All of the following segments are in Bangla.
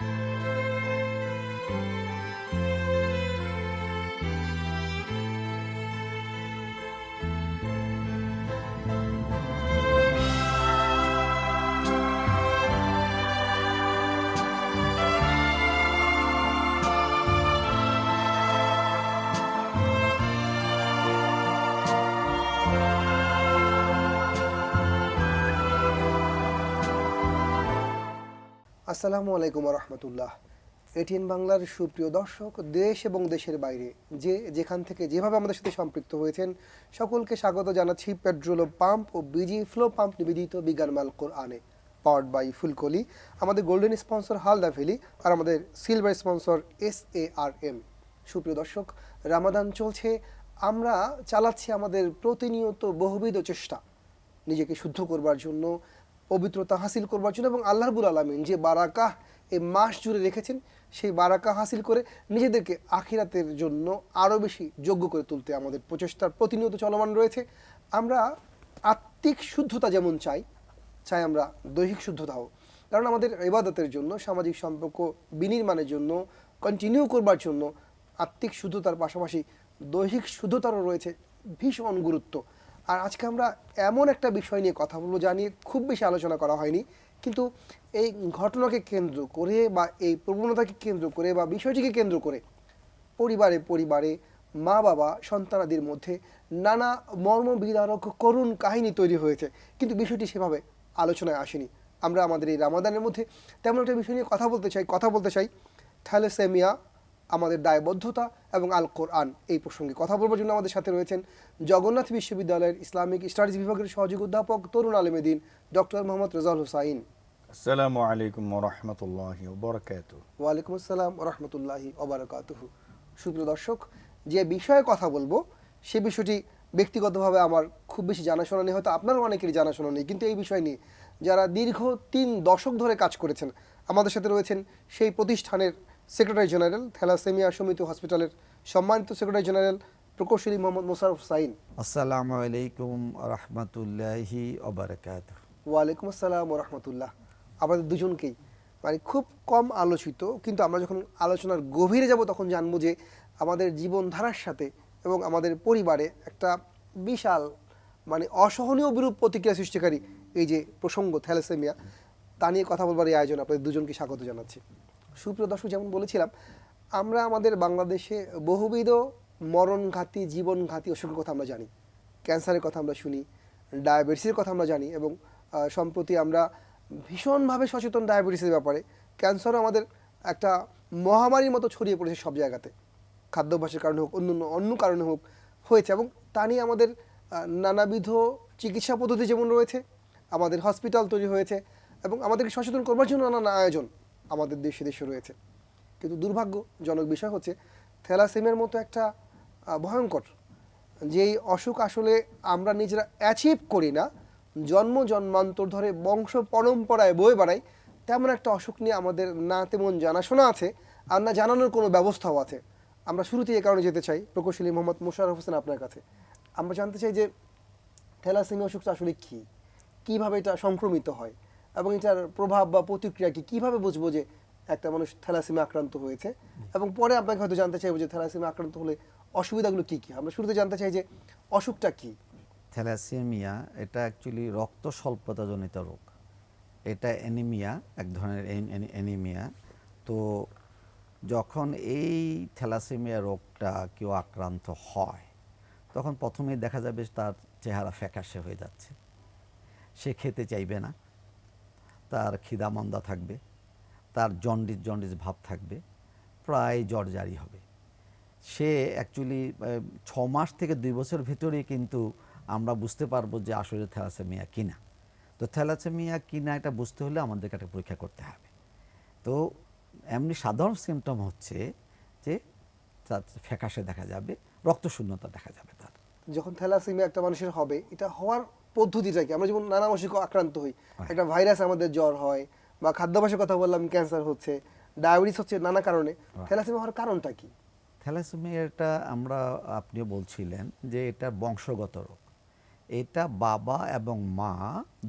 Música আসসালামু আলাইকুম রহমতুল্লাহ এটিএন বাংলার সুপ্রিয় দর্শক, দেশ এবং দেশের বাইরে যে যেখান থেকে যেভাবে আমাদের সাথে সম্পৃক্ত হয়েছেন, সকলকে স্বাগত জানাচ্ছি পেট্রোল পাম্প ও বিজি ফ্লো পাম্প নিবেদিত বিজ্ঞান বিজ্ঞানমাল কোরআনে পাওয়ার্ড বাই ফুলকলি, আমাদের গোল্ডেন স্পন্সর হালদা ভ্যালি আর আমাদের silver sponsor S A R M সুপ্রিয় দর্শক, রামাদান চলছে, আমরা চালাচ্ছি আমাদের প্রতিনিয়ত বহুবিধ চেষ্টা, নিজেকে শুদ্ধ করবার জন্য পবিত্রতা হাসিল করবার জন্য এবং আল্লাহ রবুল আলমিন যে বারাকাহ এই মাস জুড়ে রেখেছেন, সেই বারাকা হাসিল করে নিজেদেরকে আখিরাতের জন্য আরও বেশি যোগ্য করে তুলতে আমাদের প্রচেষ্টার প্রতিনিয়ত চলমান রয়েছে। আমরা আত্মিক শুদ্ধতা যেমন চাই চাই আমরা দৈহিক শুদ্ধতাও। কারণ আমাদের ইবাদতের জন্য, সামাজিক সম্পর্ক বিনির্মাণের জন্য কন্টিনিউ করবার জন্য আত্মিক শুদ্ধতার পাশাপাশি দৈহিক শুদ্ধতারও রয়েছে ভীষণ গুরুত্ব। আর আজকে আমরা এমন একটা বিষয় নিয়ে কথা বলব যা নিয়ে খুব বেশি আলোচনা করা হয়নি। কিন্তু এই ঘটনাকে কেন্দ্র করে বা এই প্রবণতাকে কেন্দ্র করে বা বিষয়টিকে কেন্দ্র করে পরিবারে পরিবারে মা বাবা সন্তানাদির মধ্যে নানা মর্মবিদারক করুণ কাহিনী তৈরি হয়েছে। কিন্তু বিষয়টি সেভাবে আলোচনায় আসেনি। আমরা আমাদের এই রামাদানের মধ্যে তেমন একটা বিষয় নিয়ে কথা বলতে চাই, কথা বলতে চাই থ্যালেসেমিয়া আমাদের দায়বদ্ধতা এবং আল কোরআন এই প্রসঙ্গে কথা বলবার জন্য আমাদের সাথে রয়েছেন জগন্নাথ বিশ্ববিদ্যালয়ের ইসলামিক স্টাডিজ বিভাগের সহযোগী অধ্যাপক তরুণ আলমেদিন ডক্টর মোহাম্মদ রেজাউল হুসাইন। আসসালামু আলাইকুম ওরহমতুল্লাহ বরকাত ওয়ালাইকুম আসসালাম রহমতুল্লাহি ওবরাকাতুহু সুপ্রিয় দর্শক যে বিষয়ে কথা বলব সে বিষয়টি ব্যক্তিগতভাবে আমার খুব বেশি জানাশোনা নেই হয়তো আপনারও অনেকেরই জানাশোনা নেই কিন্তু এই বিষয় নিয়ে যারা দীর্ঘ তিন দশক ধরে কাজ করেছেন আমাদের সাথে রয়েছেন সেই প্রতিষ্ঠানের সেক্রেটারি জেনারেল থ্যালাসেমিয়া সমিতি হসপিটালের সম্মানিত সেক্রেটারি জেনারেল প্রকৌশলী মোহাম্মদ মোশারফ সাইন আসসালামু আলাইকুম রহমতুল্লাহি ওয়ালাইকুম আসসালাম রহমতুল্লাহ। আমাদের দুজনকেই মানে খুব কম আলোচিত কিন্তু আমরা যখন আলোচনার গভীরে যাব তখন জানব যে আমাদের জীবনধারার সাথে এবং আমাদের পরিবারে একটা বিশাল মানে অসহনীয় বিরূপ প্রতিক্রিয়া সৃষ্টিকারী এই যে প্রসঙ্গ থ্যালাসেমিয়া তা নিয়ে কথা বলবার এই আয়োজন আপনাদের দুজনকে স্বাগত জানাচ্ছি। সুপ্রিয় দর্শক, যেমন বলেছিলাম, আমরা আমাদের বাংলাদেশে বহুবিধ মরণঘাতী, জীবনঘাতী অসুখের কথা আমরা জানি, ক্যান্সারের কথা আমরা শুনি, ডায়াবেটিসের কথা আমরা জানি এবং সম্প্রতি আমরা ভীষণভাবে সচেতন ডায়াবেটিসের ব্যাপারে, ক্যান্সারও আমাদের একটা মহামারীর মতো ছড়িয়ে পড়েছে সব জায়গাতে। খাদ্যাভ্যাসের কারণে হোক অন্য অন্য কারণে হোক, হয়েছে এবং তা নিয়ে আমাদের নানাবিধ চিকিৎসা পদ্ধতি যেমন রয়েছে, আমাদের হসপিটাল তৈরি হয়েছে এবং আমাদেরকে সচেতন করবার জন্য নানা আয়োজন আমাদের দেশে দেশে রয়েছে। কিন্তু দুর্ভাগ্যজনক বিষয় হচ্ছে, থ্যালাসেমিয়ার মতো একটা ভয়ঙ্কর, যেই অসুখ আসলে আমরা নিজেরা অ্যাচিভ করি না, জন্ম জন্মান্তর ধরে বংশ পরম্পরায় বয়ে বেড়াই তেমন একটা অসুখ নিয়ে আমাদের না তেমন জানাশোনা আছে, আর না জানানোর কোনো ব্যবস্থাও আছে। আমরা শুরুতেই এ কারণে যেতে চাই, প্রকৌশলী মোহাম্মদ মোশারফ হোসেন আপনার কাছে। আমরা জানতে চাই যে, থ্যালাসেমিয়া অসুখটা আসলে কী? কীভাবে এটা সংক্রমিত হয়? এবং এটার প্রভাব বা প্রতিক্রিয়া কি কীভাবে বুঝব যে একটা মানুষ থ্যালাসেমিয়া আক্রান্ত হয়েছে? এবং পরে আপনাকে হয়তো জানতে চাইব যে থ্যালাসেমিয়া আক্রান্ত হলে অসুবিধাগুলো কী কী? আমরা শুরুতে জানতে চাই যে অসুখটা কী? থ্যালাসেমিয়া এটা অ্যাকচুয়ালি রক্ত স্বল্পতাজনিত রোগ। এটা অ্যানিমিয়া এক ধরনের অ্যানিমিয়া তো যখন এই থ্যালাসেমিয়া রোগটা কেউ আক্রান্ত হয়, তখন প্রথমেই দেখা যাবে তার চেহারা ফ্যাকাশে হয়ে যাচ্ছে। সে খেতে চাইবে না। তার খিদামন্দা থাকবে, তার জন্ডিস জন্ডিস ভাব থাকবে, প্রায় জ্বর জারি হবে। সে অ্যাকচুয়ালি ছ মাস থেকে দুই বছর ভিতরেই কিন্তু আমরা বুঝতে পারব যে আসলে থ্যালাসেমিয়া কিনা। তো থ্যালাসেমিয়া কিনা এটা বুঝতে হলে আমাদেরকে একটা পরীক্ষা করতে হবে। তো এমনি সাধারণ সিমটম হচ্ছে যে তার ফ্যাকাশে দেখা যাবে, রক্তশূন্যতা দেখা যাবে তার। যখন থ্যালাসেমিয়া একটা মানুষের হবে, এটা হওয়ার পদ্ধতিটা কি আমরা যেমন নানা অসুখ আক্রান্ত হই একটা ভাইরাস আমাদের জ্বর হয় বা খাদ্যাভ্যাসের কথা বললাম ক্যান্সার হচ্ছে ডায়াবেটিস হচ্ছে নানা কারণে। থ্যালাসেমিয়া হওয়ার কারণটা কি? থ্যালাসেমিয়াটা আমরা আপনিও বলছিলেন যে এটা বংশগত রোগ। এটা বাবা এবং মা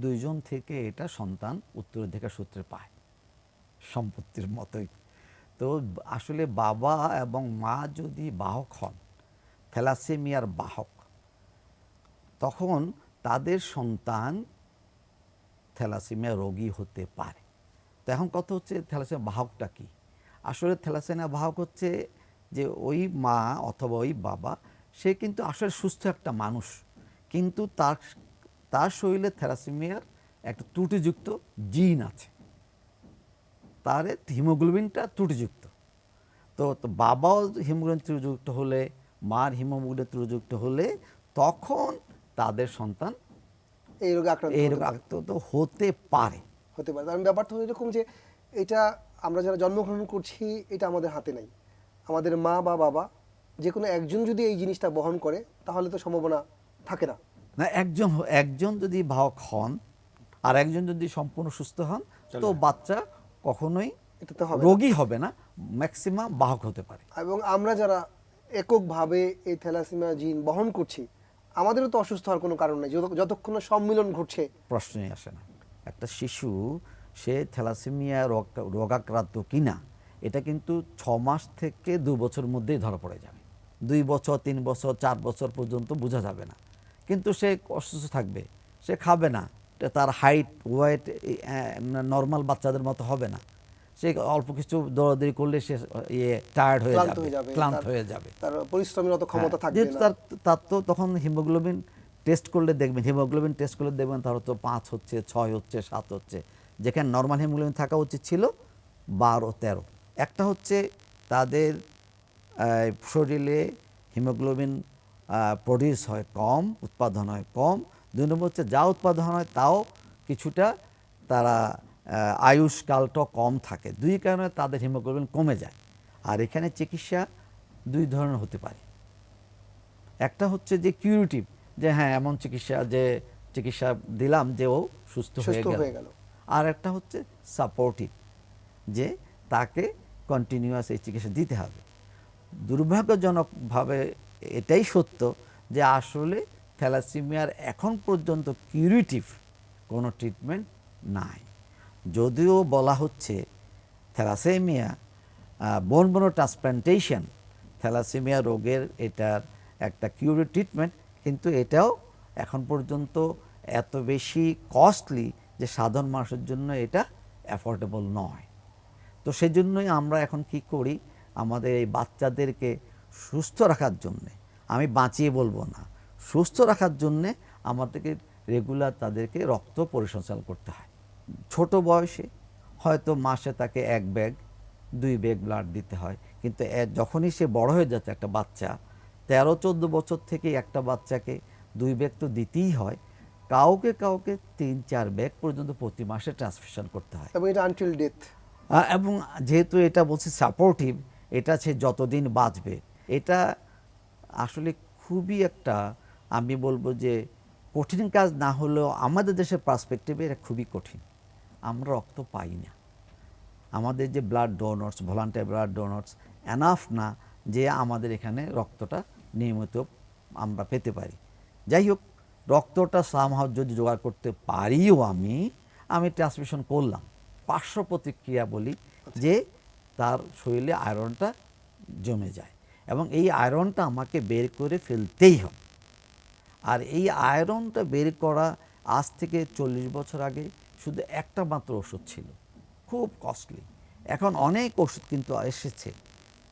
দুইজন থেকে এটা সন্তান উত্তরাধিকার সূত্রে পায়। সম্পত্তির মতোই। তো আসলে বাবা এবং মা যদি বাহক হন থ্যালাসেমিয়ার বাহক তখন তাদের সন্তান থ্যালাসেমিয়া রোগী হতে পারে। তো এখন কথা হচ্ছে থ্যালাসেমিয়া বাহকটা কি? আসলে থ্যালাসেমিয়া বাহক হচ্ছে যে ওই মা অথবা ওই বাবা, সে কিন্তু আসলে সুস্থ একটা মানুষ। কিন্তু তার তার শরীরে থ্যালাসেমিয়ার একটা ত্রুটিযুক্ত জিন আছে। তার হিমোগ্লোবিনটা ত্রুটিযুক্ত। তো তো বাবাও হিমোগ্লোবিন ত্রুটিযুক্ত হলে, মার হিমোগ্লোবিন ত্রুটিযুক্ত হলে তখন তাদের সন্তান এই রোগে আক্রান্ত এই রোগে আক্রান্ত হতে পারে। হতে পারে। কারণ ব্যাপারটা হলো এরকম যে এটা আমরা যারা জন্মগ্রহণ করছি এটা আমাদের হাতে নাই। আমাদের মা বা বাবা যে কোনো একজন যদি এই জিনিসটা বহন করে তাহলে তো সম্ভাবনা থাকে না। না একজন একজন যদি বাহক হন আর একজন যদি সম্পূর্ণ সুস্থ হন তো বাচ্চা কখনোই এটা তো হবে রোগী হবে না ম্যাক্সিমাম বাহক হতে পারে। এবং আমরা যারা এককভাবে এই থ্যালাসিমিয়া জিন বহন করছি আমাদেরও তো অসুস্থ হওয়ার কোনো কারণ নেই, যত- যতক্ষণ সম্মিলন ঘটছে। প্রশ্নই আসে না। একটা শিশু, সে থ্যালাসেমিয়া রোগ রোগাক্রান্ত কিনা, এটা কিন্তু ছ মাস থেকে দু বছর মধ্যেই ধরা পড়ে যাবে। দুই বছর, তিন বছর, চার বছর পর্যন্ত বোঝা যাবে না। কিন্তু সে অসুস্থ থাকবে, সে খাবে না তার হাইট ওয়েট নর্মাল বাচ্চাদের মতো হবে না। সে অল্প কিছু দৌড়াদৌড়ি করলে সে ইয়ে টায়ার্ড হয়ে যাবে ক্লান্ত হয়ে যাবে। তার পরিশ্রমের অত ক্ষমতা হ্যাঁ, থাকবে যেহেতু না। তার তার তো তখন হিমোগ্লোবিন টেস্ট করলে দেখবেন হিমোগ্লোবিন টেস্ট করলে দেখবেন তার তো পাঁচ হচ্ছে ছয় হচ্ছে সাত হচ্ছে। যেখানে নর্মাল হিমোগ্লোবিন থাকা উচিত ছিল বারো তেরো। একটা হচ্ছে তাদের শরীরে হিমোগ্লোবিন প্রডিউস হয় কম উৎপাদন হয় কম। দুই নম্বর হচ্ছে যা উৎপাদন হয় তাও কিছুটা তারা আয়ুষ্কালটা কম থাকে। দুই কারণে তাদের হিমোগ্লোবিন কমে যায়। আর এখানে চিকিৎসা দুই ধরনের হতে পারে। একটা হচ্ছে যে কিউরিটিভ যে হ্যাঁ এমন চিকিৎসা যে চিকিৎসা দিলাম যে ও সুস্থ হয়ে গেল। আর একটা হচ্ছে সাপোর্টিভ যে তাকে কন্টিনিউয়াস এই চিকিৎসা দিতে হবে। দুর্ভাগ্যজনকভাবে এটাই সত্য যে আসলে থ্যালাসিমিয়ার এখন পর্যন্ত কিউরিটিভ কোনো ট্রিটমেন্ট নাই। যদিও বলা হচ্ছে থ্যালাসেমিয়া বোন বোনো ট্রান্সপ্লান্টেশন থ্যালাসেমিয়া রোগের এটার একটা কিউরি ট্রিটমেন্ট কিন্তু এটাও এখন পর্যন্ত এত বেশি কস্টলি যে সাধারণ মানুষের জন্য এটা অ্যাফোর্ডেবল নয়। তো সেজন্যই আমরা এখন কি করি, আমাদের এই বাচ্চাদেরকে সুস্থ রাখার জন্যে, আমি বাঁচিয়ে বলব না, সুস্থ রাখার জন্যে আমাদেরকে রেগুলার তাদেরকে রক্ত পরিসঞ্চালন করতে হয়। ছোট বয়সে হয়তো মাসে তাকে এক ব্যাগ দুই ব্যাগ ব্লাড দিতে হয়। কিন্তু যখনই সে বড় হয়ে যাচ্ছে একটা বাচ্চা তেরো চোদ্দ বছর থেকে একটা বাচ্চাকে দুই ব্যাগ তো দিতেই হয়। কাউকে কাউকে তিন চার ব্যাগ পর্যন্ত প্রতি মাসে ট্রান্সফিউশন করতে হয়। এবং এটা আনটিল ডেথ এবং যেহেতু এটা বলছি সাপোর্টিভ এটা সে যতদিন বাঁচবে এটা আসলে খুবই একটা আমি বলব যে কঠিন কাজ না হলেও আমাদের দেশের পার্সপেক্টিভে এটা খুবই কঠিন। আমরা রক্ত পাই না। আমাদের যে blood donors volunteer blood donors enough না যে আমাদের এখানে রক্তটা নিয়মিত আমরা পেতে পারি। যাই হোক, রক্তটা সামহাও যদি জোগাড় করতে পারিও আমি আমি ট্রান্সমিশন করলাম। পার্শ্ব প্রতিক্রিয়া বলি যে তার শরীরে আয়রনটা জমে যায় এবং এই আয়রনটা আমাকে বের করে ফেলতেই হবে। আর এই আয়রনটা বের করা আজ থেকে চল্লিশ বছর আগে শুধু একটা মাত্র ওষুধ ছিল। খুব কস্টলি এখন অনেক ওষুধ কিন্তু এসেছে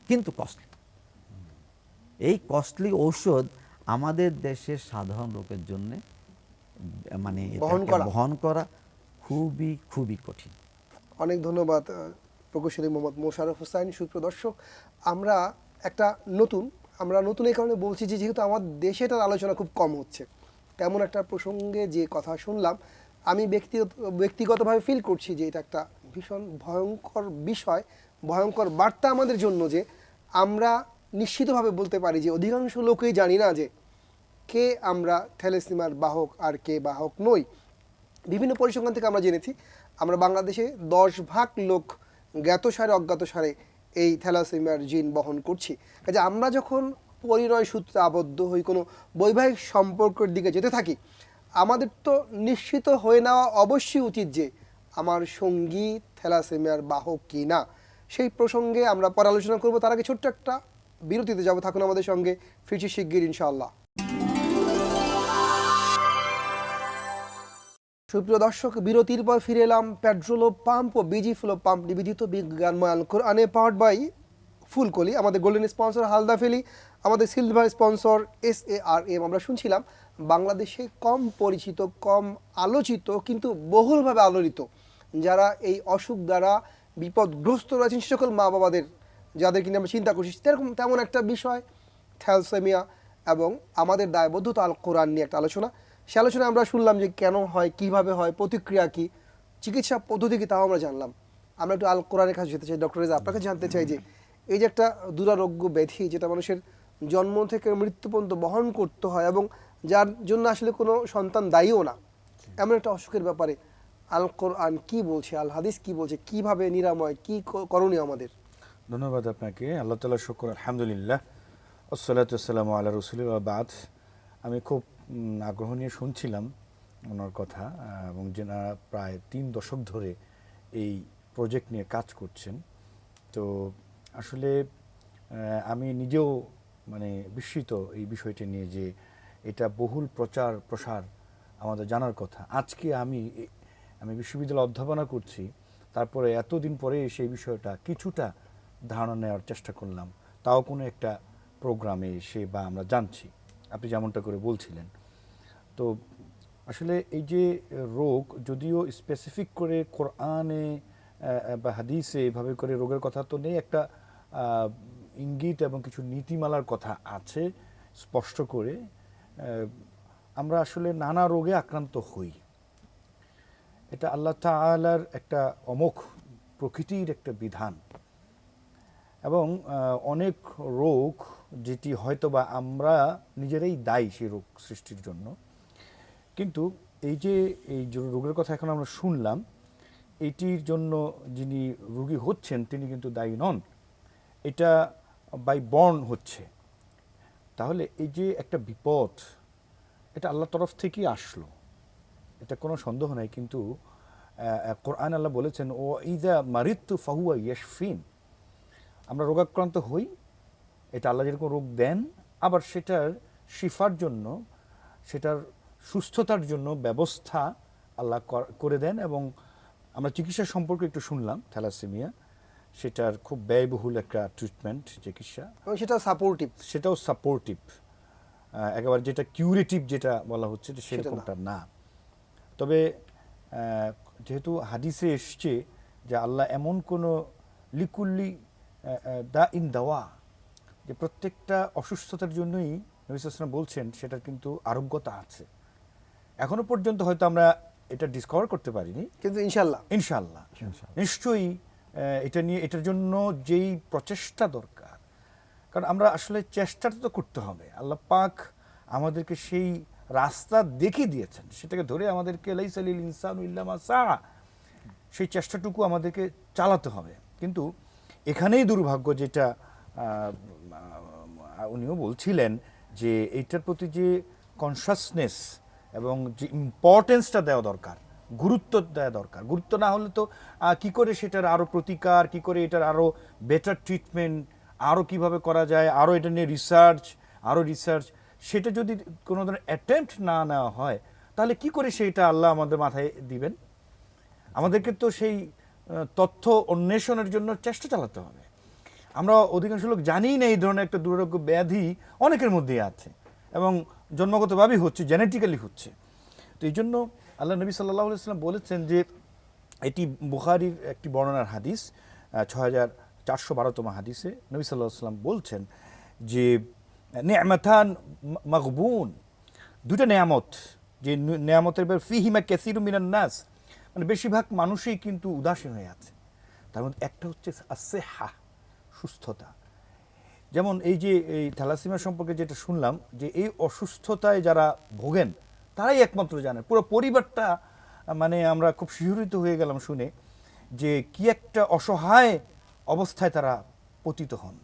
কিন্তু কস্টলি এই কস্টলি ঔষধ আমাদের দেশের সাধারণ লোকের জন্য মানে বহন করা। খুবই খুবই কঠিন। অনেক ধন্যবাদ প্রকৌশলী মোহাম্মদ মোশারফ হোসাইন। সুপ্রদর্শক আমরা একটা নতুন আমরা নতুন এই কারণে বলছি যে যেহেতু আমার দেশে এটার আলোচনা খুব কম হচ্ছে তেমন একটা প্রসঙ্গে যে কথা শুনলাম আমি ব্যক্তিগত, ব্যক্তিগতভাবে ফিল করছি যে এটা একটা ভীষণ ভয়ঙ্কর বিষয়, ভয়ঙ্কর বার্তা আমাদের জন্য যে আমরা নিশ্চিতভাবে বলতে পারি যে অধিকাংশ লোকেই জানি না যে কে আমরা থ্যালেসিমার বাহক আর কে বাহক নই। বিভিন্ন পরিসংখ্যান থেকে আমরা জেনেছি, আমরা বাংলাদেশে দশ ভাগ লোক জ্ঞাতসারে অজ্ঞাতসারে এই থ্যালাসেমিয়ার জিন বহন করছি। কাজে আমরা যখন পরিণয় সূত্রে আবদ্ধ হই, কোনো বৈবাহিক সম্পর্কের দিকে যেতে থাকি আমাদের তো নিশ্চিত হয়ে নেওয়া অবশ্যই উচিত যে আমার সঙ্গী থ্যালাসেমিয়ার বাহক কি না। সেই প্রসঙ্গে আমরা পরে আলোচনা করব। তার আগে ছোট্ট একটা বিরতিতে যাব। থাকুন আমাদের সঙ্গে। ফিরছি শিগগির, ইনশাআল্লাহ। সুপ্রিয় দর্শক, বিরতির পর ফিরে এলাম পেট্রোল পাম্প ও বিজি ফ্লো পাম্প নিবেদিত বিজ্ঞানময় কোরআনে পাওয়ার্ড বাই ফুলকলি, আমাদের গোল্ডেন স্পন্সর হালদা ফেলি। আমাদের silver sponsor S A R M আমরা শুনছিলাম বাংলাদেশে কম পরিচিত, কম আলোচিত, কিন্তু বহুলভাবে আলোড়িত যারা এই অসুখ দ্বারা বিপদগ্রস্ত রয়েছেন, সে সকল মা বাবাদের যাদের কিনে আমরা চিন্তা করছি, সেরকম তেমন একটা বিষয়, থ্যালসেমিয়া এবং আমাদের দায়বদ্ধতা আল কোরআন নিয়ে একটা আলোচনা। সে আলোচনায় আমরা শুনলাম যে কেন হয়, কীভাবে হয়, প্রতিক্রিয়া কি, চিকিৎসা পদ্ধতি কি তাও আমরা জানলাম। আমরা একটু আল কোরআনের কাছে যেতে চাই। ডক্টর রেজা আপনাকে জানতে চাই যে এই যে একটা দুরারোগ্য ব্যাধি, যেটা মানুষের জন্ম থেকে মৃত্যু পর্যন্ত বহন করতে হয় এবং যার জন্য আসলে কোনো সন্তান দায়ীও না। এমন একটা অসুখের ব্যাপারে আল কোরআন কি বলছে, আল হাদিস কি বলছে, কীভাবে নিরাময়, কি করণীয় আমাদের? ধন্যবাদ আপনাকে। আল্লাহ তালা শুক্র, আলহামদুলিল্লাহ। আসসালাতাম আল্লাহ রসুলিল বাদ। আমি খুব আগ্রহ নিয়ে শুনছিলাম ওনার কথা এবং যেনারা প্রায় তিন দশক ধরে এই প্রজেক্ট নিয়ে কাজ করছেন। তো আসলে আমি নিজেও মানে বিস্মিত এই বিষয়টি নিয়ে যে এটা বহুল প্রচার, প্রসার আমাদের জানার কথা। আজকে আমি আমি বিশ্ববিদ্যালয়ে অধ্যাপনা করছি, তারপরে এতদিন পরে সেই বিষয়টা কিছুটা ধারণা নেওয়ার চেষ্টা করলাম। তাও কোনো একটা প্রোগ্রামে এসে বা আমরা জানছি। আপনি যেমনটা করে বলছিলেন। তো আসলে এই যে রোগ, যদিও স্পেসিফিক করে কোরআনে বা হাদিসে এভাবে করে রোগের কথা তো নেই, একটা ইঙ্গিত এবং কিছু নীতিমালার কথা আছে স্পষ্ট করে আমরা আসলে নানা রোগে আক্রান্ত হই। এটা আল্লাহ তাআলার একটা অমোঘ প্রকৃতির একটা বিধান। এবং অনেক রোগ যেটি হয়তো বা আমরা নিজেরাই দায়ী সেই রোগ সৃষ্টির জন্য। কিন্তু এই যে, এই রোগের কথা এখন আমরা শুনলাম, এটির জন্য যিনি রোগী হচ্ছেন তিনি কিন্তু দায়ী নন। এটা বাই বর্ন হচ্ছে। তাহলে এই যে একটা বিপদ, এটা আল্লাহর তরফ থেকেই আসলো। এটা কোনো সন্দেহ নাই, কিন্তু কোরআন আল্লাহ বলেছেন, ও ইদা মারিত্তু ফাহুয়া ইয়াশফিন। আমরা রোগাক্রান্ত হই, এটা আল্লাহ যেরকম রোগ দেন, আবার সেটার শিফার জন্য, সেটার সুস্থতার জন্য ব্যবস্থা আল্লাহ করে দেন এবং আমরা চিকিৎসা সম্পর্কে একটু শুনলাম থ্যালাসেমিয়া। সেটার খুব ব্যয়বহুল একটা ট্রিটমেন্ট চিকিৎসা। এবং সেটা সাপোর্টিভ সেটাও সাপোর্টিভ একেবারে যেটা কিউরেটিভ যেটা বলা হচ্ছে যে সেটা না। সেরকমটা না। তবে যেহেতু হাদিসে এসছে যে আল্লাহ এমন কোনো লিকুল্লি দা ইন দাওয়া যে প্রত্যেকটা অসুস্থতার জন্যই নবী সাল্লাম বলছেন সেটার কিন্তু আরোগ্যতা আছে। এখনও পর্যন্ত হয়তো আমরা এটা ডিসকভার করতে পারিনি। কিন্তু ইনশাল্লাহ ইনশাল্লাহ নিশ্চয়ই এটা নিয়ে, এটার জন্য যেই প্রচেষ্টা দরকার, কারণ আমরা আসলে চেষ্টাটা তো করতে হবে। আল্লাহ পাক আমাদেরকে সেই রাস্তা দেখিয়ে দিয়েছেন, সেটাকে ধরে আমাদেরকে লাইসালিল ইনসান ইল্লামা সা সেই চেষ্টাটুকু আমাদেরকে চালাতে হবে। কিন্তু এখানেই দুর্ভাগ্য যেটা উনিও বলছিলেন যে এইটার প্রতি যে কনসাসনেস এবং যে ইম্পর্টেন্সটা দেওয়া দরকার গুরুত্ব দেওয়া দরকার। গুরুত্ব না হলে তো কি করে সেটার আরও প্রতিকার, কি করে এটার আরও বেটার ট্রিটমেন্ট আরও কীভাবে করা যায় আরও এটা নিয়ে রিসার্চ আরও রিসার্চ সেটা যদি কোনো ধরনের অ্যাটেম্পট না নেওয়া হয়, তাহলে কি করে সেটা আল্লাহ আমাদের মাথায় দিবেন? আমাদেরকে তো সেই তথ্য অন্বেষণের জন্য চেষ্টা চালাতে হবে। আমরা অধিকাংশ লোক জানিই না এই ধরনের একটা দুরারোগ্য ব্যাধি অনেকের মধ্যেই আছে এবং জন্মগতভাবেই হচ্ছে জেনেটিক্যালি হচ্ছে। তো এই জন্য আল্লাহ নবী সাল্লাহ সাল্লাম বলেছেন যে এটি বুখারির একটি বর্ণনার হাদিস ছ হাজার চারশো বারোতম হাদিসে নবী সাল্লাহ সাল্লাম বলছেন যে নেয়ামাথান মকবুন দুটো নেয়ামত, যে নেয়ামতের ব্যাপারে ফিহিমা ক্যাসিরু মিনান নাস মানে বেশিরভাগ মানুষই কিন্তু উদাসীন হয়ে আছে। তার মধ্যে একটা হচ্ছে আসে হা সুস্থতা। যেমন এই যে এই থ্যালাসিমিয়া সম্পর্কে যেটা শুনলাম, যে এই অসুস্থতায় যারা ভোগেন তারাই একমাত্র জানে। পুরো পরিবারটা মানে আমরা খুব শিহরিত হয়ে গেলাম শুনে যে কি একটা অসহায় অবস্থায় তারা পতিত হন।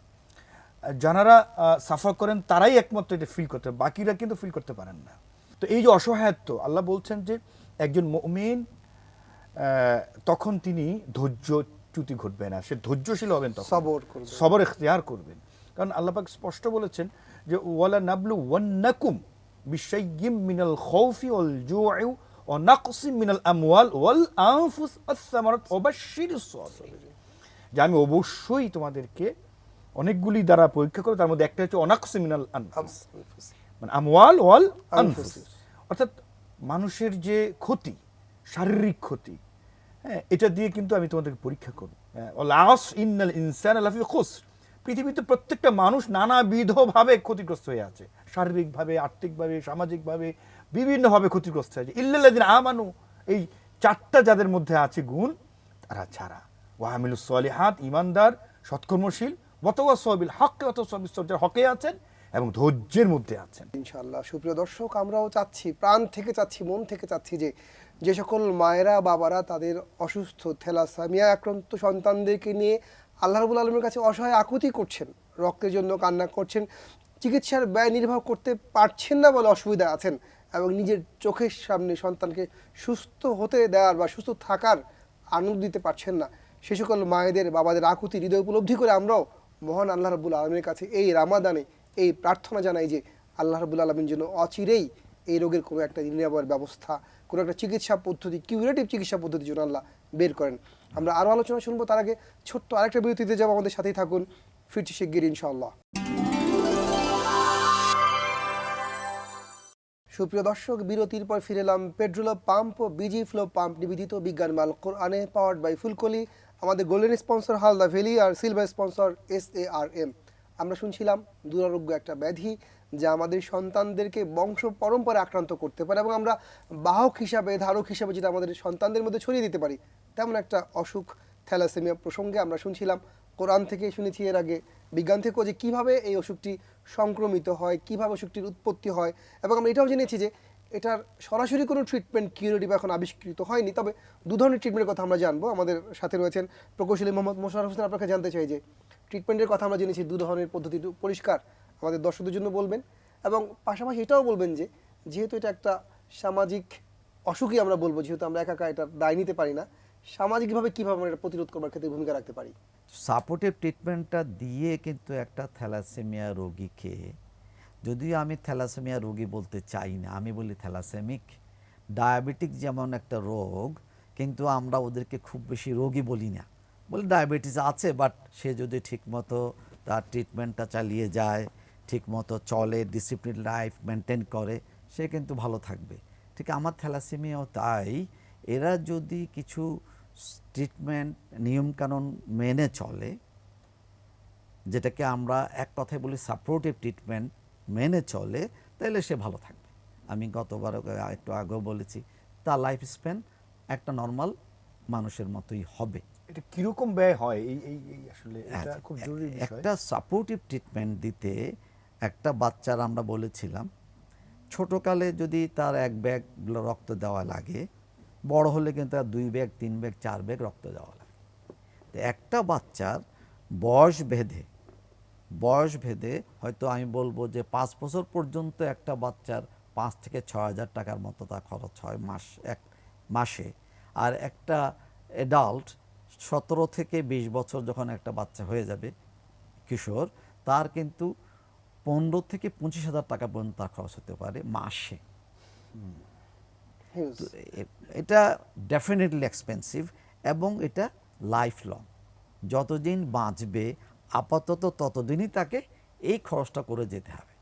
যারা সাফার করেন তারাই একমাত্র এটা ফিল করতে পারে। বাকিরা কিন্তু ফিল করতে পারেন না। তো এই যে অসহায়ত্ব আল্লাহ বলছেন যে একজন আহ, তখন তিনি ধৈর্য চ্যুতি ঘটবে না। সে ধৈর্যশীল হবেন তখন। সবর। সবর এখতিয়ার করবেন। কারণ আল্লাহ পাক স্পষ্ট বলেছেন যে ওয়ালা নাবলু ওয়ান্নাকুম বিশাইয়্যিম মিনাল খাউফি ওয়াল জু'i ওয়া নাকসিম মিনাল আমওয়াল ওয়াল আনফুস আস-সামারাত সাবিরিন যে আমি অবশ্যই তোমাদেরকে অনেকগুলি দ্বারা পরীক্ষা করে তার মধ্যে একটা হচ্ছে অনাকসিম মিনাল আনফুস। মানে আমওয়াল ওয়াল আনফুস। অর্থাৎ মানুষের যে ক্ষতি, শারীরিক ক্ষতি হ্যাঁ এটা দিয়ে কিন্তু আমি তোমাদেরকে পরীক্ষা করব। লাস ইন্নাল ইনসান লাফি খুসর। পৃথিবীতে প্রত্যেকটা মানুষ নানাবিধভাবে ক্ষতিগ্রস্ত হয়ে আছে। শারীরিকভাবে, আর্থিকভাবে, সামাজিকভাবে বিভিন্নভাবে ক্ষতিগ্রস্ত হয়েছে ইল্লাল্লাযিনা আমানু, এই চারটা যাদের মধ্যে আছে গুণ, তারা ছাড়া। ওয়াহামিলুস সলিহাত ইমানদার সৎকর্মশীল ওয়াতাওয়াসাবিল হক ওয়াতাওয়াসাবিস সবর যারা হকে আছেন এবং ধৈর্যের মধ্যে আছেন। ইনশাআল্লাহ, সুপ্রিয় দর্শক, আমরাও চাচ্ছি, প্রাণ থেকে চাচ্ছি, মন থেকে চাচ্ছি যে যে সকল মায়েরা, বাবারা তাদের অসুস্থ, থ্যালাসামিয়া আক্রান্ত সন্তানদেরকে নিয়ে আল্লাহ রাবুল আলমের কাছে অসহায় আকুতি করছেন, রক্তের জন্য কান্না করছেন, চিকিৎসার ব্যয় নির্বাহ করতে পারছেন না বলে অসুবিধা আছেন এবং নিজের চোখের সামনে সন্তানকে সুস্থ হতে দেওয়ার বা সুস্থ থাকার আনন্দ দিতে পারছেন না। সে সকল মায়েদের, বাবাদের আকুতি হৃদয় উপলব্ধি করে আমরাও মহান আল্লাহ রাবুল আলমের কাছে এই রামাদানে এই প্রার্থনা জানাই যে, আল্লাহ রাবুল আলমিন যেন অচিরেই এই রোগের কোনো একটা নিরাময়ের ব্যবস্থা, কোনো একটা চিকিৎসা পদ্ধতি কিউরেটিভ চিকিৎসা পদ্ধতি যেন আল্লাহ বের করেন। আমরা আরও আলোচনা শুনব, তার আগে ছোট্ট আরেকটা বিরতিতে যাব, আমাদের সাথেই থাকুন। ফিরছি শিগগির ইনশাআল্লাহ। সুপ্রিয় দর্শক, বিরতির পর ফিরে এলাম পেট্রোল পাম্প ও বিজি ফ্লো পাম্প নিবেদিত বিজ্ঞান মাল কোরআনে পাওয়ার্ড বাই ফুলকলি। আমাদের golden sponsor Halda valley R silver sponsor S A R M আমরা শুনছিলাম দুরারোগ্য একটা ব্যাধি যা আমাদের সন্তানদেরকে বংশ পরম্পরা আক্রান্ত করতে পারে এবং আমরা বাহক হিসাবে, ধারক হিসাবে যেটা আমাদের সন্তানদের মধ্যে ছড়িয়ে দিতে পারি, তেমন একটা অসুখ, থ্যালাসেমিয়া প্রসঙ্গে আমরা শুনছিলাম, কোরআন থেকে শুনেছি এর আগে, বিজ্ঞান থেকেও যে কীভাবে এই অসুখটি সংক্রমিত হয়, কীভাবে অসুখটির উৎপত্তি হয় এবং আমরা এটাও জেনেছি যে এটার সরাসরি কোনো ট্রিটমেন্ট কিউরেটিভ এখন আবিষ্কৃত হয়নি। তবে দু ধরনের ট্রিটমেন্টের কথা আমরা জানব। আমাদের সাথে রয়েছেন প্রকৌশলী মোহাম্মদ মোশারফ হোসেন আপনাকে জানতে চাই যে ট্রিটমেন্টের কথা আমরা জেনেছি, দু ধরনের পদ্ধতি পরিষ্কার আমাদের দর্শকদের জন্য বলবেন এবং পাশাপাশি এটাও বলবেন যে, যেহেতু এটা একটা সামাজিক অসুখই আমরা বলব, যেহেতু আমরা একা এটা দায় নিতে পারি না, সামাজিকভাবে কীভাবে আমরা এটা প্রতিরোধ করবার ক্ষেত্রে ভূমিকা রাখতে পারি? সাপোর্টিভ ট্রিটমেন্টটা দিয়ে কিন্তু একটা থ্যালাসেমিয়া রোগীকে, যদিও আমি থ্যালাসেমিয়া রোগী বলতে চাই না, আমি বলি থ্যালাসেমিক ডায়াবেটিক যেমন একটা রোগ, কিন্তু আমরা ওদেরকে খুব বেশি রোগী বলি না। বলি ডায়াবেটিস আছে বাট সে যদি ঠিকমতো তার ট্রিটমেন্টটা চালিয়ে যায় ঠিকমতো চলে ডিসিপ্লিন লাইফ মেনটেন করে সে কিন্তু ভালো থাকবে। ঠিক আমার থ্যালাসেমিয়াও তাই। এরা যদি কিছু ট্রিটমেন্ট নিয়মকানুন মেনে চলে যেটাকে আমরা এক কথায় বলি সাপোর্টিভ ট্রিটমেন্ট মেনে চলে তাহলে সে ভালো থাকবে। আমি গতবার একটু আগেও বলেছি তার লাইফ স্প্যান একটা নর্মাল মানুষের মতোই হবে। এটা কীরকম ব্যয় হয়? এই আসলে এটা আচ্ছা, একটা সাপোর্টিভ ট্রিটমেন্ট দিতে একটা বাচ্চার আমরা বলেছিলাম, ছোটোকালে যদি তার এক ব্যাগ রক্ত দেওয়া লাগে, বড় হলে কিন্তু তার দুই ব্যাগ, তিন ব্যাগ, চার ব্যাগ রক্ত দেওয়া লাগে। তো একটা বাচ্চার বয়স ভেদে বয়স ভেদে হয়তো আমি বলব যে পাঁচ বছর পর্যন্ত একটা বাচ্চার পাঁচ থেকে ছ হাজার টাকার মতো তার খরচ হয় মাস, এক মাসে। আর একটা অ্যাডাল্ট সতেরো থেকে বিশ বছর যখন একটা বাচ্চা হয়ে যাবে, কিশোর, তার কিন্তু পনেরো থেকে পঁচিশ হাজার টাকা পর্যন্ত তার খরচ হতে পারে মাসে। এটা ডেফিনেটলি এক্সপেন্সিভ এবং এটা লাইফ লং যতদিন বাঁচবে আপাতত ততদিনই তাকে এই খরচটা করে যেতে হবে।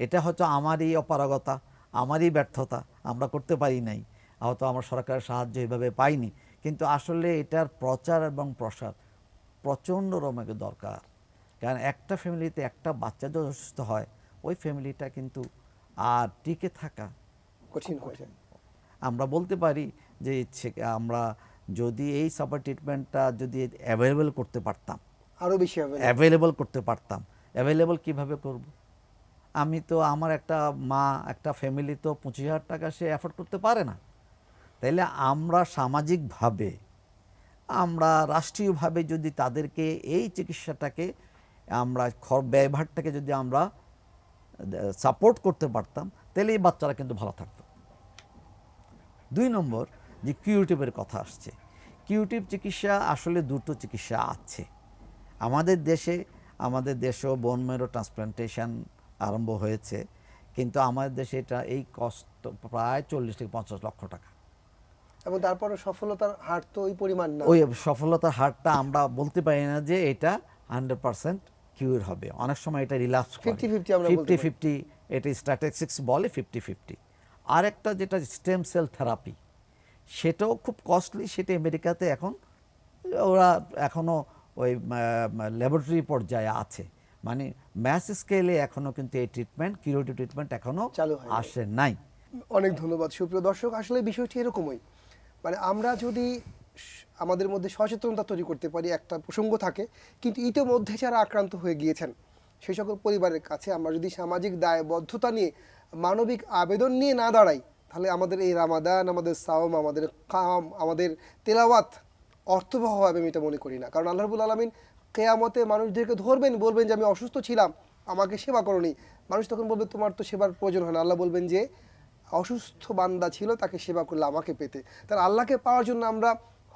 এটা হয়তো আমারই অপারগতা আমারই ব্যর্থতা আমরা করতে পারি নাই হয়তো আমরা সরকারের সাহায্য এভাবে পাইনি কিন্তু আসলে এটার প্রচার এবং প্রসার প্রচণ্ড রকমের দরকার। কারণ একটা ফ্যামিলিতে একটা বাচ্চা যদি অসুস্থ হয় ওই ফ্যামিলিটা কিন্তু আর টিকে থাকা কঠিন কঠিন। আমরা বলতে পারি যে আমরা যদি এই সাপার ট্রিটমেন্টটা যদি অ্যাভেলেবল করতে পারতাম আরও বেশি অ্যাভেলেবল করতে পারতাম অ্যাভেলেবল কীভাবে করব? আমি তো আমার একটা মা একটা ফ্যামিলি তো পঁচিশ হাজার টাকা সে অ্যাফোর্ড করতে পারে না। তাইলে আমরা সামাজিকভাবে আমরা রাষ্ট্রীয়ভাবে যদি তাদেরকে এই চিকিৎসাটাকে আমরা খর- ব্যয়ভারটাকে যদি আমরা সাপোর্ট করতে পারতাম তাহলে এই বাচ্চারা কিন্তু ভালো থাকতো। দুই নম্বর যে কিউরেটিভের কথা আসছে। কিউরেটিভ চিকিৎসা আসলে দুটো চিকিৎসা আছে। আমাদের দেশে আমাদের দেশেও বোন মেরো ট্রান্সপ্লান্টেশন আরম্ভ হয়েছে কিন্তু আমাদের দেশে এটা এই কষ্ট প্রায় চল্লিশ থেকে পঞ্চাশ লক্ষ টাকা। এবং তারপরে সফলতার হার তো ওই পরিমাণ না। ওই সফলতার হারটা আমরা বলতে পারি না যে এটা হান্ড্রেড পার্সেন্ট কিউর হবে। অনেক সময় এটা relax fifty fifty fifty fifty এটা স্ট্যাটিস্টিক্স বলে ফিফটি ফিফটি। আরেকটা যেটা স্টেম সেল থেরাপি সেটাও খুব কস্টলি সেটা আমেরিকাতে এখন ওরা এখনও ওই ল্যাবরেটরি পর্যায়ে আছে। মানে ম্যাস স্কেলে এখনও কিন্তু এই ট্রিটমেন্ট কিউরেটিভ ট্রিটমেন্ট এখনও চালু। আসে নাই। অনেক ধন্যবাদ সুপ্রিয় দর্শক। আসলে বিষয়টি এরকমই। মানে আমরা যদি আমাদের মধ্যে সচেতনতা তৈরি করতে পারি, একটা প্রসঙ্গ থাকে। কিন্তু ইতিমধ্যে যারা আক্রান্ত হয়ে গিয়েছেন সেই সকল পরিবারের কাছে আমরা যদি সামাজিক দায়বদ্ধতা নিয়ে, মানবিক আবেদন নিয়ে না দাঁড়াই, তাহলে আমাদের এই রামাদান, আমাদের সাওম, আমাদের কাম, আমাদের তেলাওয়াত অর্থবহ হবে আমি এটা মনে করি না। কারণ আল্লাহ রবুল আলমিন কেয়ামতে মানুষদেরকে ধরবেন, বলবেন যে আমি অসুস্থ ছিলাম, আমাকে সেবা করনি। মানুষ তখন বলবে, তোমার তো সেবার প্রয়োজন হয় না। আল্লাহ বলবেন যে, অসুস্থ বান্দা ছিল, তাকে সেবা করলে আমাকে পেতে। তার আল্লাহকে পাওয়ার জন্য আমরা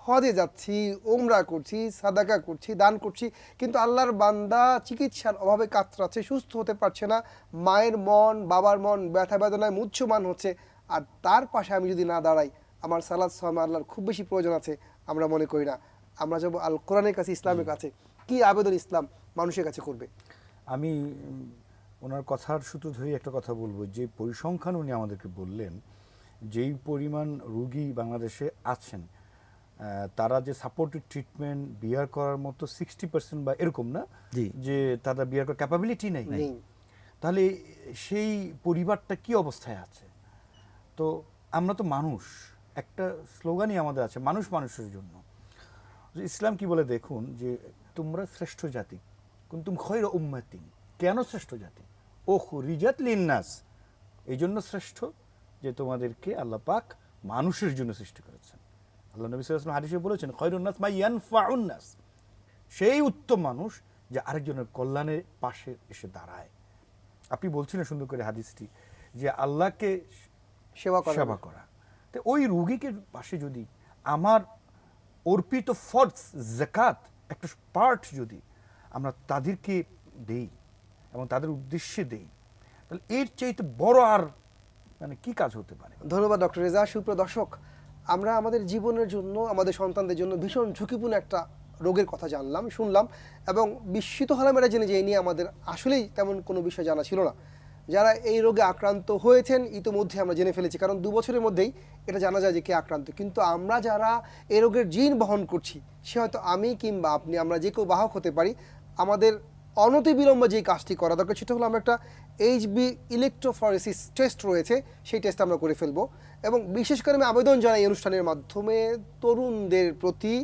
হজে যাচ্ছি ওমরা করছি সাদাকা করছি দান করছি কিন্তু আল্লাহর বান্দা চিকিৎসার অভাবে কাতরাচ্ছে সুস্থ হতে পারছে না। মায়ের মন বাবার মন ব্যথা বেদনায় মুচ্ছমান হচ্ছে। আর তার পাশে আমি যদি না দাঁড়াই আমার সালাদ সালাম আল্লাহর খুব বেশি প্রয়োজন আছে আমরা মনে করি না। আমরা যাব আল কোরআনের কাছে ইসলামের কাছে। কি আবেদন ইসলাম মানুষের কাছে করবে? আমি ওনার কথার সূত্র ধরেই একটা কথা বলব। যে পরিসংখ্যান উনি আমাদেরকে বললেন যেই পরিমাণ রুগী বাংলাদেশে আছেন তারা যে সাপোর্টিভ ট্রিটমেন্ট বিয়ার করার মতো সিক্সটি পার্সেন্ট বা এরকম না যে তারা বিয়ার করার ক্যাপাবিলিটি নেই। তাহলে সেই পরিবারটা কি অবস্থায় আছে? তো আমরা তো মানুষ একটা স্লোগানই আমাদের আছে মানুষ মানুষের জন্য। ইসলাম কি বলে দেখুন যে তোমরা শ্রেষ্ঠ জাতি কুন্তুম খৈর উম্মাতিন। কেন শ্রেষ্ঠ জাতি? ও রিজাত লিন্নাস। এই জন্য শ্রেষ্ঠ যে তোমাদেরকে আল্লাহ পাক মানুষের জন্য সৃষ্টি করেছেন। আল্লাহ নবী আলাইহি হাদিসে বলেছেন মা সেই উত্তম মানুষ যে আরেকজনের কল্যাণের পাশে এসে দাঁড়ায়। আপনি বলছিলেন সুন্দর করে হাদিসটি যে আল্লাহকে সেবা করা। সেবা করা। তো ওই রুগীকে পাশে যদি আমার অর্পিত ফর্স জাকাত একটা পার্ট যদি আমরা তাদেরকে দেই এবং তাদের উদ্দেশ্যে দেই তাহলে এর চাইতে বড় আর মানে কি কাজ হতে পারে? ধন্যবাদ ডক্টর রেজা। সুপ্রিয় দর্শক আমরা আমাদের জীবনের জন্য, আমাদের সন্তানদের জন্য ভীষণ ঝুঁকিপূর্ণ একটা রোগের কথা জানলাম, শুনলাম এবং বিস্মিত হলাম এটা জেনে যে এই নিয়ে আমাদের আসলেই তেমন কোনো বিষয় জানা ছিল না। যারা এই রোগে আক্রান্ত হয়েছেন, ইতিমধ্যে আমরা জেনে ফেলেছি, কারণ দু বছরের মধ্যেই এটা জানা যায় যে কে আক্রান্ত। কিন্তু আমরা যারা এই রোগের জিন বহন করছি, সে হয়তো আমি কিংবা আপনি, আমরা যে কেউ বাহক হতে পারি, আমাদের অনতিবিলম্বে যে কাজটি করা দরকার, সেটা হলো আমরা একটা এইচবি ইলেকট্রোফরেসিস টেস্ট রয়েছে, সেই টেস্ট আমরা করে ফেলব। এবং বিশেষ করে আমি আবেদন জানাই অনুষ্ঠানের মাধ্যমে তরুণদের প্রতি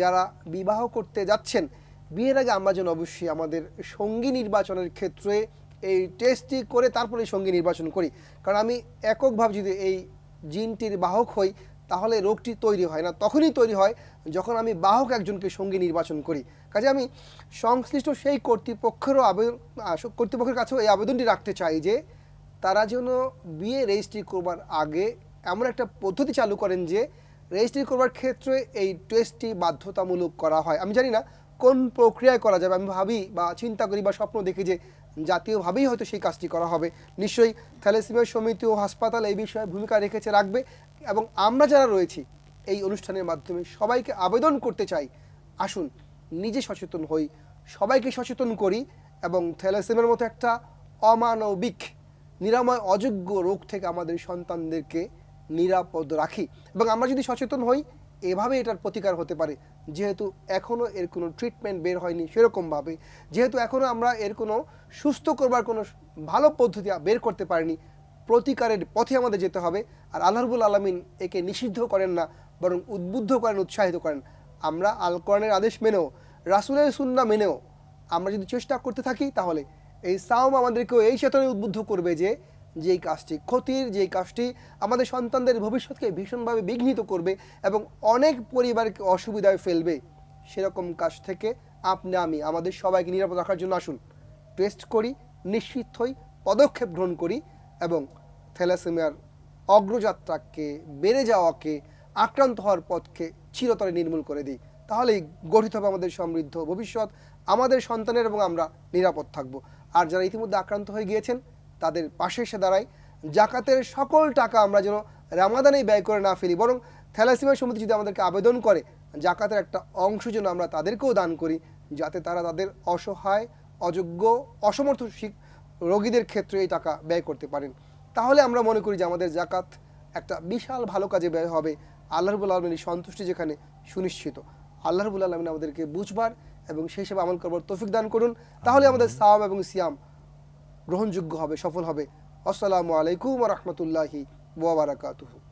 যারা বিবাহ করতে যাচ্ছেন। বিয়ের আগে আমরা যেন অবশ্যই আমাদের সঙ্গী নির্বাচনের ক্ষেত্রে এই টেস্টটি করে তারপরে সঙ্গী নির্বাচন করি। কারণ আমি এককভাবে যদি এই জিনটির বাহক হই, তাহলে রোগটি তৈরি হয় না। তখনই তৈরি হয় যখন আমি বাহক একজনকে সঙ্গী নির্বাচন করি। কাজে আমি সংশ্লিষ্ট সেই কর্তৃপক্ষেরও আবেদন কর্তৃপক্ষের কাছেও এই আবেদনটি রাখতে চাই যে, তারা যেন বিয়ে রেজিস্ট্রি করবার আগে এমন একটা পদ্ধতি চালু করেন যে রেজিস্ট্রি করবার ক্ষেত্রে এই টেস্টটি বাধ্যতামূলক করা হয়। আমি জানি না কোন প্রক্রিয়ায় করা যাবে। আমি ভাবি বা চিন্তা করি বা স্বপ্ন দেখি যে জাতীয়ভাবেই হয়তো সেই কাজটি করা হবে। নিশ্চয়ই থ্যালেসিমিয়া সমিতি ও হাসপাতাল এই বিষয়ে ভূমিকা রেখেছে, রাখবে এবং আমরা যারা রয়েছি এই অনুষ্ঠানের মাধ্যমে সবাইকে আবেদন করতে চাই। আসুন, নিজে সচেতন হই। সবাইকে সচেতন করি এবং থ্যালাসেমিয়ার মতো একটা অমানবিক, নিরাময়, অযোগ্য রোগ থেকে আমাদের সন্তানদেরকে নিরাপদ রাখি। এবং আমরা যদি সচেতন হই, এভাবে এটার প্রতিকার হতে পারে। যেহেতু এখনও এর কোনো ট্রিটমেন্ট বের হয়নি সেরকমভাবে। যেহেতু এখনও আমরা এর কোনো সুস্থ করবার কোনো ভালো পদ্ধতি বের করতে পারিনি, প্রতিকারের পথে আমাদের যেতে হবে। আর আল্লাহবুল আলমিন একে নিষিদ্ধ করেন না, বরং উদ্বুদ্ধ করেন, উৎসাহিত করেন। আমরা আল কোরআনের আদেশ মেনেও, রাসুলের সুন্না মেনেও আমরা যদি চেষ্টা করতে থাকি, তাহলে এই সাওম আমাদেরকেও এই চেতনায় উদ্বুদ্ধ করবে যে যেই কাজটি, ক্ষতির যেই কাজটি আমাদের সন্তানদের ভবিষ্যৎকে ভীষণভাবে বিঘ্নিত করবে এবং অনেক পরিবারকে অসুবিধায় ফেলবে, সেরকম কাজ থেকে আপনি, আমি, আমাদের সবাইকে নিরাপদ রাখার জন্য আসুন। টেস্ট করি, নিশ্চিত হই, পদক্ষেপ গ্রহণ করি এবং থ্যালাসেমিয়ার অগ্রযাত্রাকে, বেড়ে যাওয়াকে, আক্রান্ত হওয়ার পথকে চিরতরে নির্মূল করে দিই। তাহলেই গঠিত হবে আমাদের সমৃদ্ধ ভবিষ্যৎ, আমাদের সন্তানের এবং আমরা নিরাপদ থাকব। আর যারা ইতিমধ্যে আক্রান্ত হয়ে গিয়েছেন তাদের পাশে এসে দাঁড়াই জাকাতের সকল টাকা আমরা যেন রামাদানেই ব্যয় করে না ফেলি, বরং থ্যালাসিমিয়া সমিতি যদি আমাদেরকে আবেদন করে, জাকাতের একটা অংশ যেন আমরা তাদেরকেও দান করি, যাতে তারা তাদের অসহায়, অযোগ্য, অসমর্থ রোগীদের ক্ষেত্রে এই টাকা ব্যয় করতে পারেন। তাহলে আমরা মনে করি যে আমাদের জাকাত একটা বিশাল ভালো কাজে ব্যয় হবে। আল্লাহ রবুল আলমিনের সন্তুষ্টি যেখানে সুনিশ্চিত। আল্লাহ রবুল আলমিন আমাদেরকে বুঝবার এবং সেই হিসেবে আমল করবার তৌফিক দান করুন। তাহলে আমাদের সাওয়াম এবং সিয়াম গ্রহণযোগ্য হবে সফল হবে। আসসালামু আলাইকুম রহমতুল্লাহি ওবরাকাতুহু